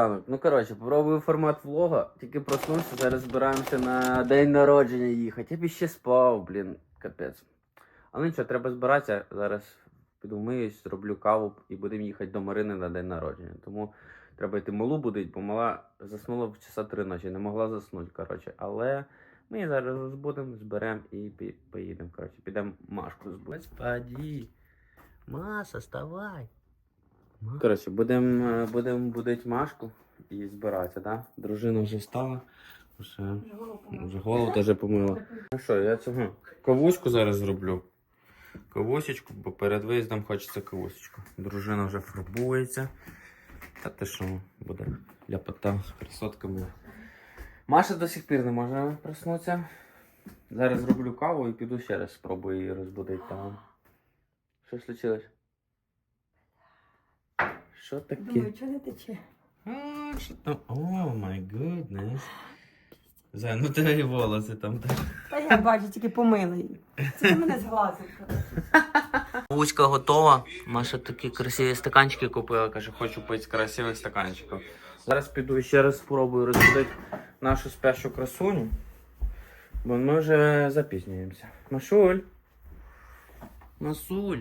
ранок. Ну коротше, попробую формат влога. Тільки проснувся, зараз збираємося на день народження їхати. Я б ще спав, блін, капець. Але нічого, треба збиратися. Зараз піду вмиюсь, зроблю каву і будемо їхати до Марини на день народження. Тому треба йти малу будить, бо мала заснула в часа три ночі, не могла заснути, коротше. Але ми її зараз розбудемо, зберемо і поїдемо. Коротше, підемо Машку збудемо. Господи, Маса, вставай. Коротше, будемо будем будити Машку і збиратися, да? Дружина вже встала. Вже, вже голову теж помила. Ну що, я цього кавуську зараз зроблю. Кавусечку, бо перед виїздом хочеться кавусечку. Дружина вже фарбується. Та ти що, буде ляпота з красотками. Маша до сих пір не може проснутися. Зараз зроблю каву і піду ще раз спробую її розбудити там. Що случилось? Що таке? Думаю, чого не тече? А, що там? О, май гуднес. Зай, ну тебе і волоси там так. Та я бачу, тільки помила її. Це ти мене зглазив. Вузька готова. Маша такі красиві стаканчики купила, каже, хочу пити з красивих стаканчиків. Зараз піду ще раз спробую розбудити нашу спящу красуню. Бо ми вже запізнюємося. Машуль. Масуль.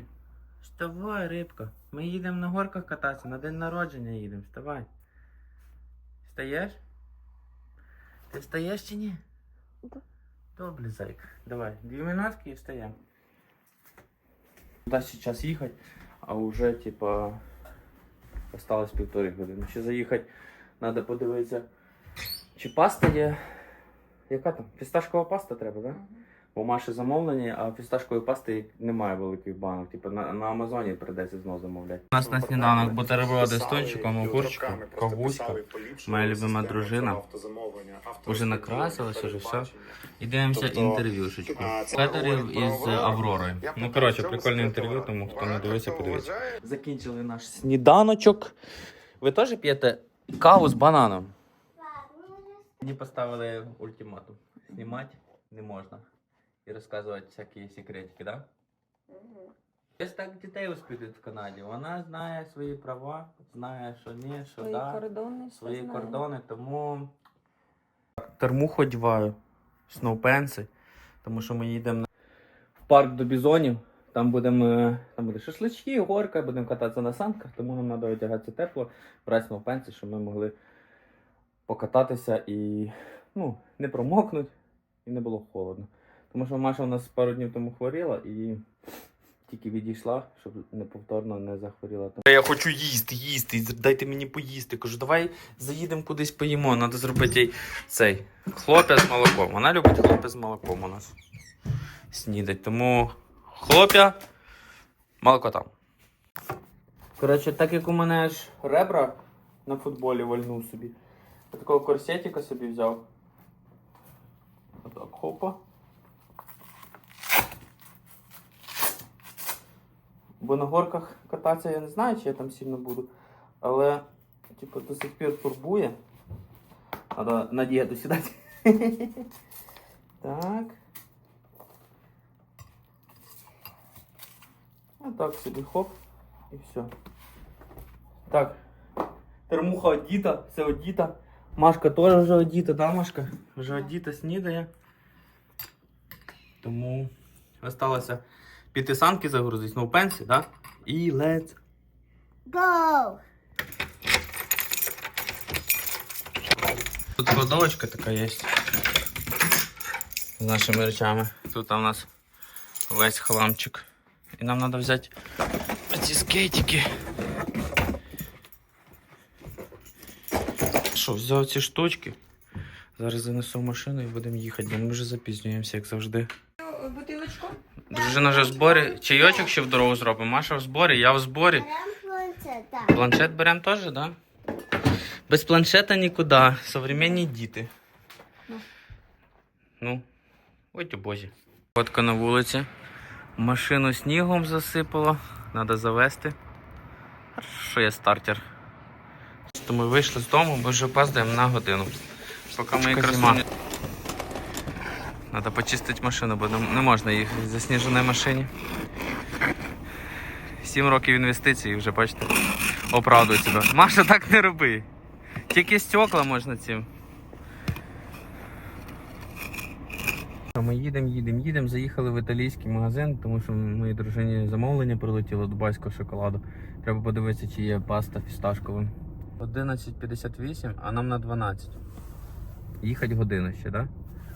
Вставай, рибка. Ми їдемо на горках кататися, на день народження їдемо. Вставай. Встаєш? Ти встаєш чи ні? Да. Добре, зайка. Давай, дві минутки і встаємо. Куда сейчас їхати, а вже, типа, осталось півтори години. Ще заїхати, треба подивитися, чи паста є. Яка там? Фісташкова паста треба, так? Да? Бо Маші замовлення, а фісташкової пасти немає великих банок. Типу на, на Амазоні прийдеться знову замовляти. У нас на сніданок бутерброди з тончиком, огурчиком, кавуська. Моя любима дружина. Уже накрасилась, уже все. І дивимося Тобто, інтерв'юшечку. Федорів із Авророю. Ну коротше, прикольне інтерв'ю, тому хто не дивився, подивіться. Закінчили наш сніданочок. Ви теж п'єте каву з бананом? Мені поставили ультиматум. Знімати не можна. І розказувати всякі секретики? Да? Ось так дітей воспитують в Канаді. Вона знає свої права, знає, що ні, що Свої да, кордони. свої знаю. кордони, тому термуху одіваю, сноупенси, тому що ми їдемо в парк до бізонів. Там будемо е, там буде шашлички, горка, будемо кататися на санках, тому нам треба одягатися тепло, брати сноупенси, щоб ми могли покататися і ну, не промокнути, і не було холодно. Тому що Маша у нас пару днів тому хворіла і тільки відійшла, щоб неповторно не захворіла. Я хочу їсти, їсти, дайте мені поїсти. Кажу, давай заїдемо кудись поїмо. Треба зробити їй цей хлоп'я з молоком. Вона любить хлоп'я з молоком у нас снідать. Тому хлоп'я, молоко там. Коротше, так як у мене ж ребра на футболі вальнув собі. Я такого корсетика собі взяв. Отак, хопа. Бо на горках кататися я не знаю, чи я там сильно буду. Але, типу, до сих пір турбує. Треба на дієту сідати. Так. А так собі хоп. І все. Так. Термуха одіта, все одіта. Машка теж вже одіта, да, Машка? Вже одіта, снідає. Тому осталося піти санки загрузити, ну, пенсі, да? І let's Go! Тут кладовочка така є. З нашими речами. Тут у нас весь хламчик. І нам треба взяти ці скейтики. Що, взяв ці штучки. Зараз занесу в машину і будемо їхати, бо ми вже запізнюємося, як завжди. Бутилочку? Дружина вже в зборі. Чайочок ще в дорогу зробимо. Маша в зборі, я в зборі. Планшет беремо теж, так? Да? Без планшета нікуди. Современні діти. Ну. Ну, ой у бозі. Фотка на вулиці. Машину снігом засипало. Треба завести. Що є стартер. Ми вийшли з дому, бо вже опаздуємо на годину. Поки ми якраз... Треба почистити машину, бо не можна їхати в засніженій машині. Сім років інвестицій вже, бачите, оправдує себе. Маша, так не роби. Тільки стекла можна цим. Ми їдемо, їдемо, їдемо. Заїхали в італійський магазин, тому що моїй дружині замовлення прилетіло дубайського шоколаду. Треба подивитися, чи є паста фісташкова. 11.58, а нам на 12. Їхати годину ще, так? Да?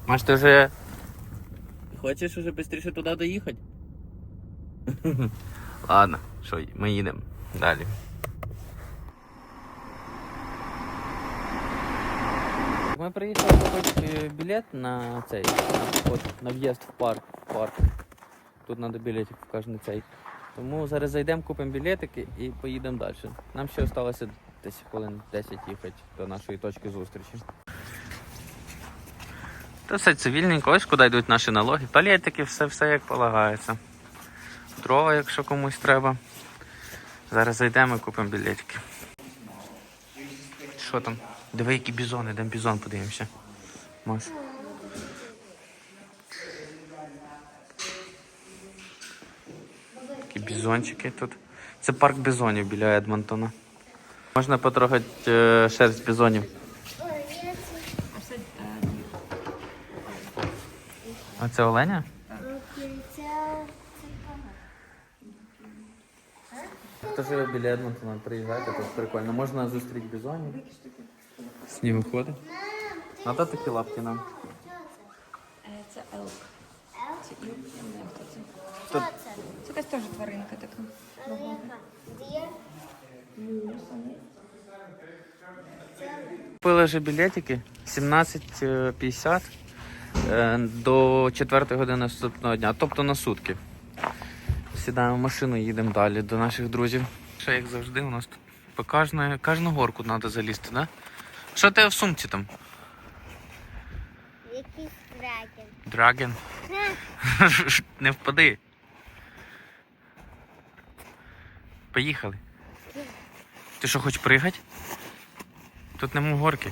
Маш, ти вже. Хочеш уже швидше туди доїхати? Ладно, що, ми їдемо далі. Ми приїхали купити білет на цей на, на в'їзд в парк. В парк. Тут треба білетик в кожен цей. Тому зараз зайдемо, купимо білетики і поїдемо далі. Нам ще залишилося десь хвилин 10 їхати до нашої точки зустрічі. Та все цивільненько, ось куди йдуть наші налоги. Палетики, все, все як полагається. Дрова, якщо комусь треба. Зараз зайдемо і купимо білетики. Що там? Диви, які бізони, йдемо бізон подивимося. Маш. Такі бізончики тут. Це парк бізонів біля Едмонтона. Можна потрогати е, шерсть бізонів. А це оленя? Хто живе біля Едмонтона, приїжджайте, тут прикольно. Можна зустріти бізонів. Сніг виходить. Надо такі лапки нам. Е, Це елк. Це ілк, я не знаю, хто це. Це якась теж тваринка така. Купили вже білетики 17.50 е, до 4 години наступного дня, тобто на сутки. Сідаємо в машину і їдемо далі до наших друзів. Ще як завжди, у нас тут по кожну, кожну горку треба залізти, да? Що тебе в сумці там? Якийсь кракен. Драген. Не впади. Поїхали. Ти що, хочеш пригати? Тут нема горки.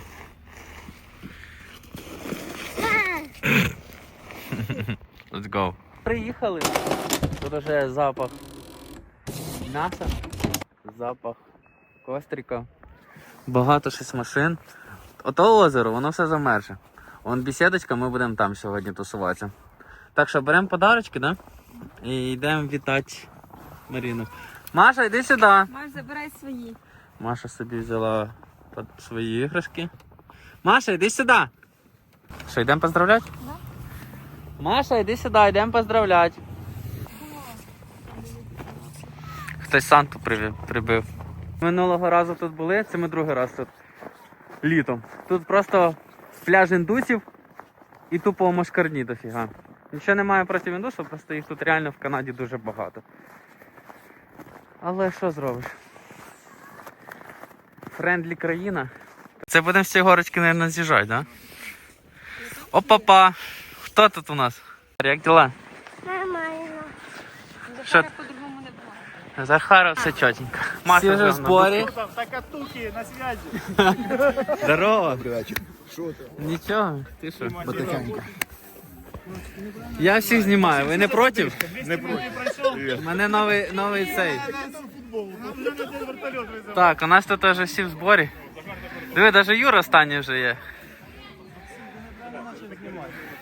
Go. Приїхали. Тут вже запах м'яса, запах кострика. Багато щось машин. Ото озеро, воно все замерже. Вон бесідочка, ми будемо там сьогодні тусуватися. Так що беремо подарочки, да? І йдемо вітати Маріну. Маша, йди сюди. Маш, забирай свої. Маша собі взяла свої іграшки. Маша, йди сюди. Що, йдемо поздравляти? Да. Маша, йди сюди, йдемо поздравляти. Хтось Санту прибив. Минулого разу тут були, це ми другий раз тут. Літом. Тут просто пляж індусів і тупо машкарні дофіга. Нічого немає проти індусів, просто їх тут реально в Канаді дуже багато. Але що зробиш? Френдлі країна. Це будемо всі горочки, мабуть, з'їжджати, да? Опа-па! Хто тут у нас? Як діла? Нормально. Що? по-другому не було. Захара, все чотенько. Маша вже в зборі. Такатуки на связи. Здорово. Що ти? Нічого, ти що? Потихеньку. Я всіх знімаю, ви не проти? Не проти. У мене новий, новий цей. Футбол. Вже на день вертольот визивав. Так, у нас тут вже всі в зборі. Диви, навіть Юра останній вже є.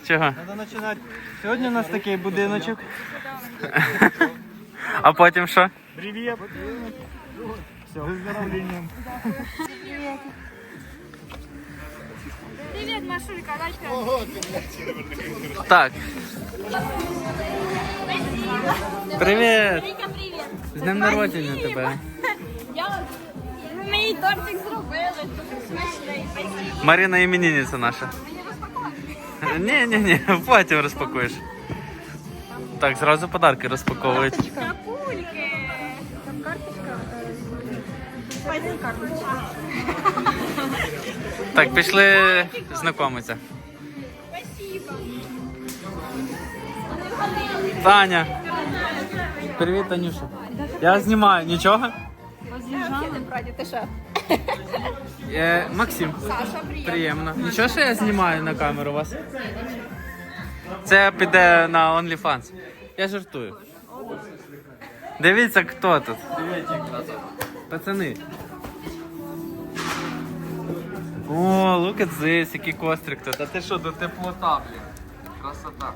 Чого? Треба починати. Сьогодні у нас такий будиночок. А потім що? Привіт. Все, виздоровлення. Привіт, Машулька, дочка. Так. Привіт! Віка, привіт. З днем народження тебе. Я мій тортик зробили. Смачний. Марина іменинниця наша. Ні, ні, ні, потім розпакуєш. Так, зразу подарки розпаковують. Капульки. Там карточка. Пойди карточка. Так, пішли знайомитися. Таня. Привіт, Танюша. Я знімаю, нічого? Ти ти що? Е, Максим. Саша, привіт. Приємно. Нічого, що я знімаю на камеру вас? Це піде на OnlyFans. Я жартую. Дивіться, хто тут. Пацани. О, look at this, який кострик тут. А ти що, до теплота, блін. Красота.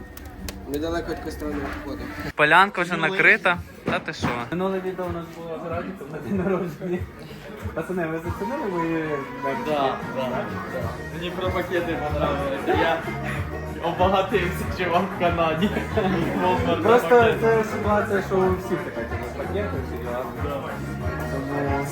Недалеко від костра не відходимо. Полянка вже накрита. Та ти що? Минуле відео у нас було з Радіком на день народження. Пацани, ви зацінили ви Да, да, Мені про пакети понравилися. Я обагатився, чувак в Канаді. Просто це ситуація, що у всіх така типу, пакети, всі діла.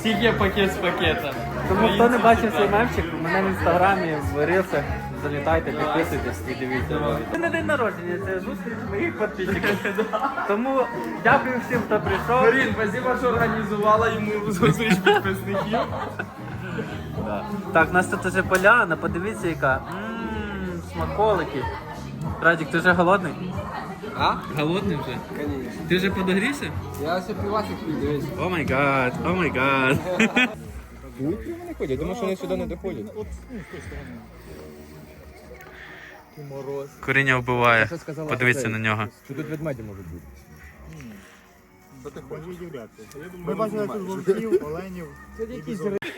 Тому, є пакет з пакета? тому хто не бачив цей мемчик, у мене в інстаграмі, в рилсах, залітайте, підписуйтесь і дивіться. Це не день народження, це зустріч моїх підписників. Тому дякую всім, хто прийшов. Марін, спасибо, що організувала йому зустріч підписників. Так, у нас тут уже поляна, подивіться яка. Ммм, смаколики. Радік, ти вже голодний? А? Голодний вже? Конечно. Ти вже подогрівся? Я ось півасик пів, дивись. О май гад, о май гад. Не ходять, думаю, що вони сюди не доходять. Мороз. Коріння вбиває. Що сказала Подивіться на нього. Що тут ведмеді можуть бути? Ми бачили тут вовків, оленів.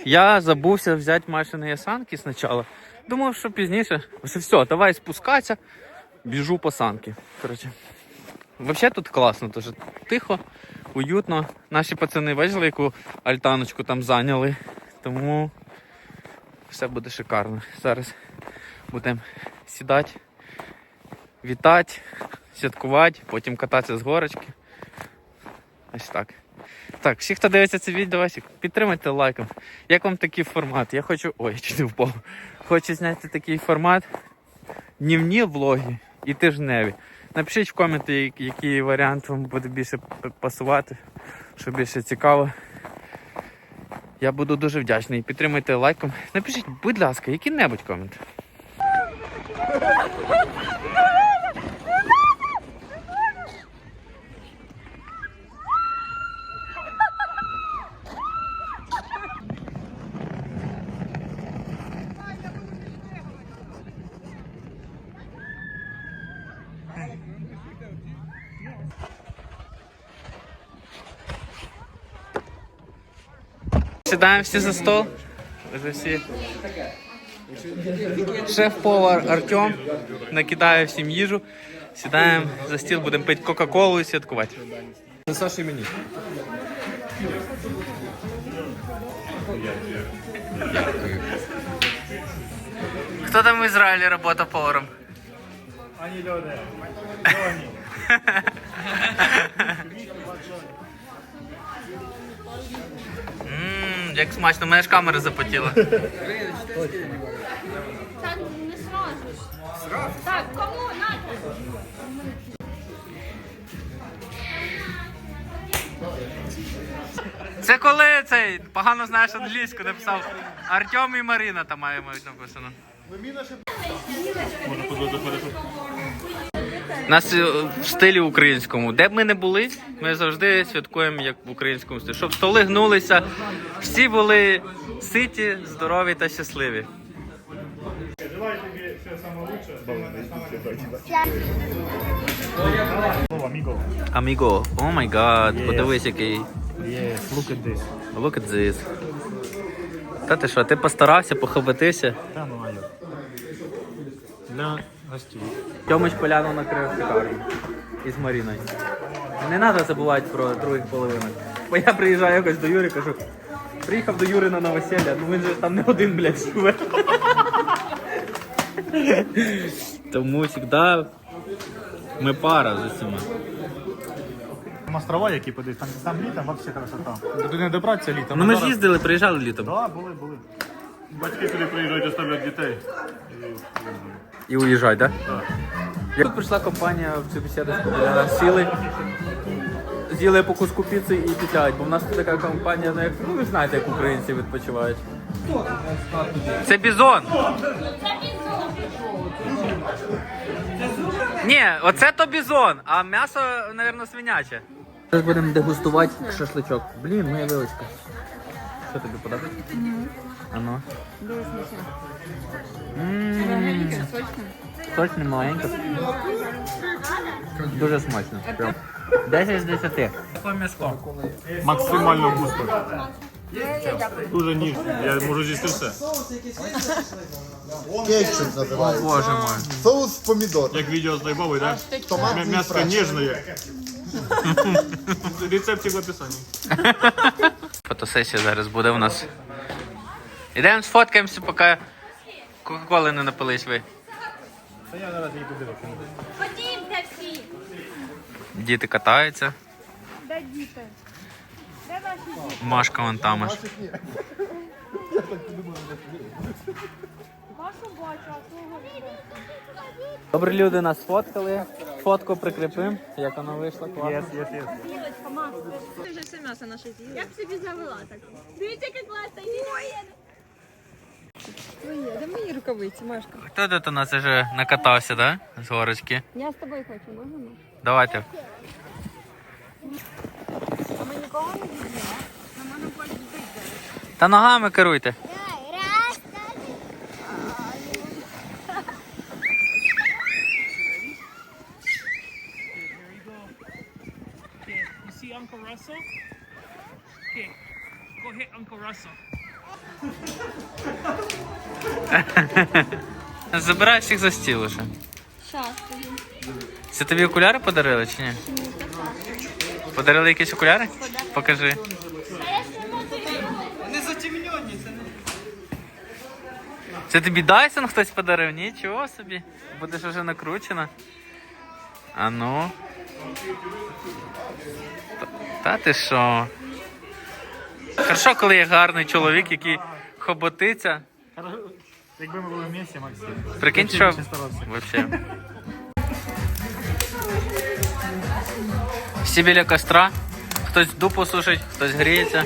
Я забувся взяти машини ясанки спочатку. Думав, що пізніше. Ось все, давай спускатися. Біжу по санки. Коротше. Взагалі тут класно, дуже тихо, уютно. Наші пацани бачили, яку альтаночку там зайняли. Тому все буде шикарно. Зараз будемо сідати, вітати, святкувати, потім кататися з горочки. Ось так. Так, всі, хто дивиться це відео, підтримайте лайком. Як вам такий формат? Я хочу. Ой, чи не впав. Хочу зняти такий формат. Днівні влоги і тижневі. Напишіть в коменти, який варіант вам буде більше пасувати, що більше цікаво. Я буду дуже вдячний. Підтримуйте лайком. Напишіть, будь ласка, який-небудь комент. Сідаємо всі за стол. Вже всі. Шеф-повар Артем накидає всім їжу. Сідаємо за стіл, будемо пити Кока-Колу і святкувати. Це Саші мені. Хто там в Ізраїлі працює поваром? Ані люди. Ммм, як смачно, у мене ж камера запотіла. Так, не сразу. Так, кому? На. Це коли цей погано знаєш англійську, написав Артем і Марина там має мають написано. У нас е, в стилі українському. Де б ми не були, ми завжди святкуємо як в українському стилі. Щоб столи гнулися, всі були ситі, здорові та щасливі. Желаю все аміго. Аміго, о май гад, подивись який. Yes, look at this. Look at this. Та ти що, ти постарався, похоботився? Та ну, як? Гостей. Тьомич поляну накрив шикарно. Із Маріною. Не треба забувати про других половинок. Бо я приїжджаю якось до Юри, кажу, приїхав до Юри на новосілля, ну він же там не один, блядь, живе. Тому завжди ми пара з усіма. Там острова, які подивись, там, там літом вообще красота. Туди не добратися літом. Ну ми ж зараз- їздили, приїжджали літом. Да, були, були. Батьки туди приїжджають, оставляють дітей. І уїжджай, так? Да? Тут прийшла компанія в цю бесідочку, де сіли, з'їли по куску піци і пітляють, бо в нас тут така компанія, ну, як, ну ви знаєте, як українці відпочивають. Це бізон. Ні, оце то бізон, а м'ясо, мабуть, свиняче. Зараз будемо дегустувати шашличок. Блін, моя вилочка. Що тобі подобається? Ано. Ммм. Сочне, маленьке. Дуже смачно. Прям. 10 з 10. Максимально густо. Дуже ніжно. Я можу з'їсти все. Кетчуп називається. Боже мой. Соус помідор. Як відео з Найбовою, так? Томатний М'ясо фреш. ніжне. Рецептик в описанні. Фотосесія зараз буде у нас. Ідемо сфоткаємося, поки Кока-Коли не напились ви. Та я зараз її подивився. Ходімте всі. Діти катаються. Де діти? Де ваші діти? Машка вон там аж. Вашу бачу, а свого не бачу. Добрі люди нас сфоткали. Фотку прикріпимо, як вона вийшла класно. Єс, єс, єс. Білочка, маска. Ти вже все м'ясо наше з'їла. Як собі завела так? Дивіться, як класно. Ой, Твої, де мої рукавиці, Машка? Хто тут у нас вже накатався, да? З горочки. Я з тобою хочу, можна? Давайте. А ми нікого не візьмемо? На мене потім Та ногами керуйте. You see Uncle Russell? Okay, go hit Uncle Russell. Забирай всіх за стіл уже. Щас. Це тобі окуляри подарили чи ні? Подарили якісь окуляри? Покажи. Це не. Це тобі Дайсон хтось подарив? Нічого собі. Будеш вже накручена. А ну. Та, та ти що? Хорошо, коли є гарний чоловік, який хоботиться. Якби ми були в місті, Максим. Прикинь, що. Вообще. Всі біля костра. Хтось дупу сушить, хтось гріється.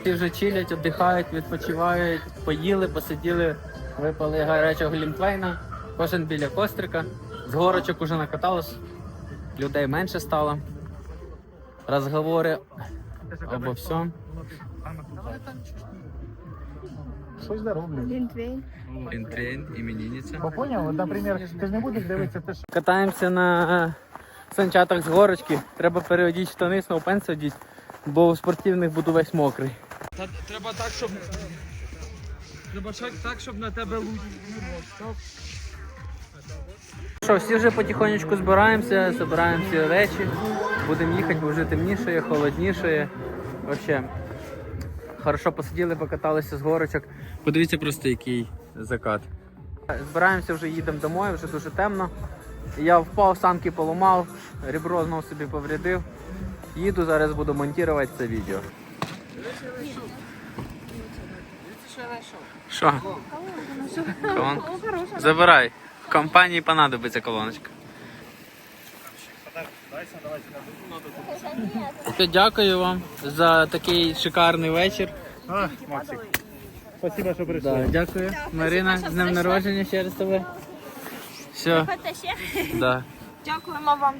Всі вже чилять, віддихають, відпочивають, поїли, посиділи, випали гарячого глінтвейна, кожен біля кострика. З горочок уже накаталось, людей менше стало. Розговори обо всьому. Щось зароблю. Інтрейн, іменинниця. Поняв? Наприклад, ти ж не будеш дивитися те, що Катаємося на санчатах з горочки. Треба переодіти штани, сноупенси одіти, бо у спортивних буду весь мокрий. Треба так, щоб. Треба так, щоб на тебе луч. Що, всі вже потихонечку збираємося, збираємо всі речі. Будемо їхати, бо вже темніше, холодніше. Вообще, хорошо посиділи, покаталися з горочок. Подивіться просто, який закат. Збираємося вже їдемо домой, вже дуже темно. Я впав, санки поламав, ребро знов собі поврядив. Їду, зараз буду монтувати це відео. Що? Колон? Забирай. Компанії понадобиться колоночка. Все, Дякую вам за такий шикарний вечір. А, Максик. Спасибо, що прийшли. Да, дякую. Марина, з днем народження ще раз тебе. Все. Да. Дякуємо вам.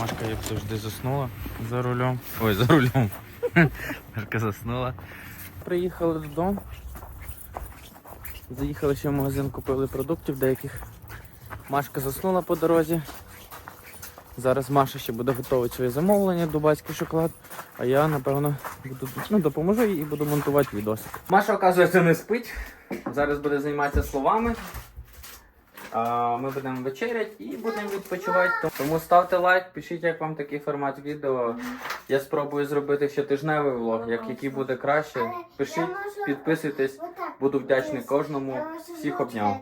Машка, як завжди, заснула за рулем. Ой, за рулем. Машка заснула. Приїхали додому. Заїхали ще в магазин, купили продуктів деяких. Машка заснула по дорозі. Зараз Маша ще буде готувати своє замовлення, дубайський шоколад. А я, напевно, буду ну, допоможу їй і буду монтувати відосик. Маша, оказується, не спить. Зараз буде займатися словами. Ми будемо вечеряти і будемо відпочивати. Тому ставте лайк, пишіть, як вам такий формат відео. Я спробую зробити щотижневий влог. Як який буде краще, пишіть, підписуйтесь. Буду вдячний кожному. Всіх обняв.